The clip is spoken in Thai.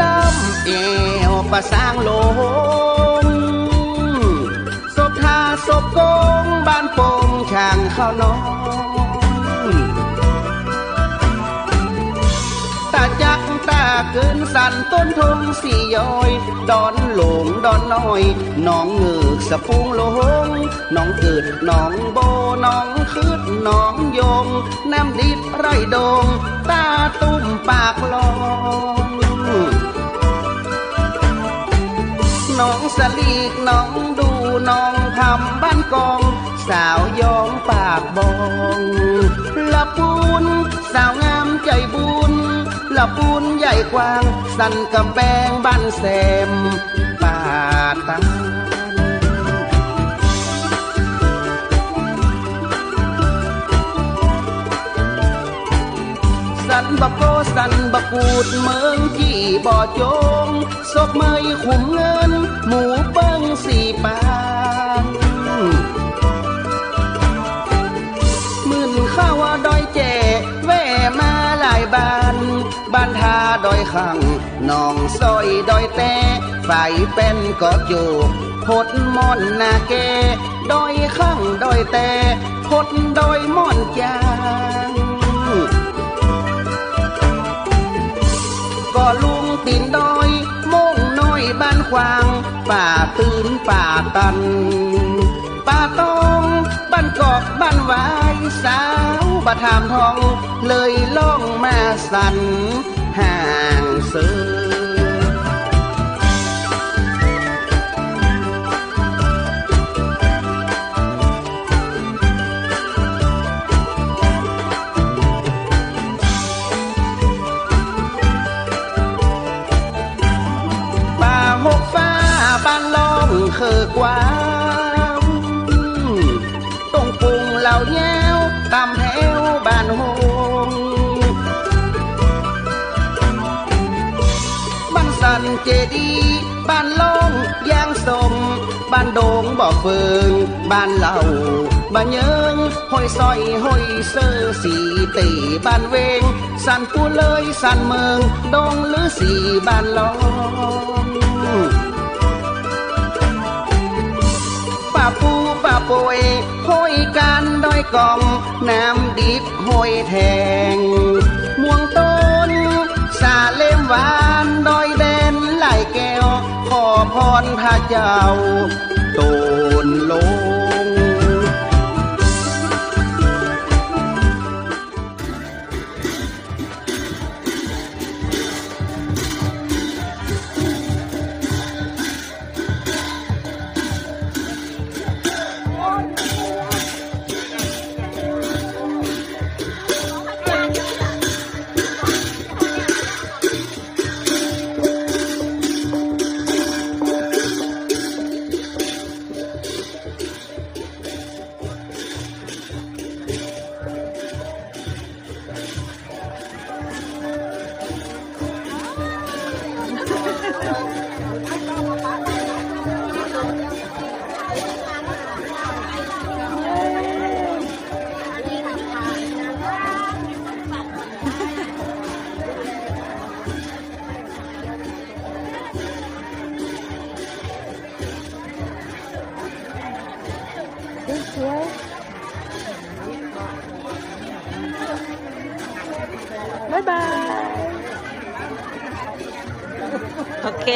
ล้ำเอวประสร้างโลงศพทาศพโกงบ้านปงช่างเข้านอนตาจักตาเกินสันต้นทงสี่ย้อย ดอนหลงดอนน้อย น้องเงือกสะพุงหลง น้องเกิดน้องโบน้องคืดน้องยง น้ำดิดไรดง ตาตุ้มปากลอง น้องสลีกน้องดูน้องทำบ้านกอง สาวยองปากบองละปูนสาวงามใจบุญละปูนใหญ่กว้าง สันกำแพงบ้านแซมป่าตา สันบะโกสันบะกูดเมืองกี่บ่อโจงศพเมยขุมเงิน หมูเปิ้งสี่ปานหมื่นข้าวดอยแจแว่มาหลายบานบ้านทาดอยขังหนองซอยดอยแต่ไฟเป็นกอโจกพดมอนนาแกดอยขังดอยแต่พดดอยม่อนจาง ก็ลุงตีนดอยโม่งน้อยบ้านควางป่าตื่นป่ ล่องเคอกว้างตรงปุงเหล่าแย้วตามแถวบ้านหงบ้านสันเจดีย์บ้า ป่าโปยห้อยการดอยกองน้ำดิบห้อยแทง ม่วงต้น สาเล่มหวานดอยแดนไหลแก้ว ขอพรพระเจ้า บ๊ายบายโอเค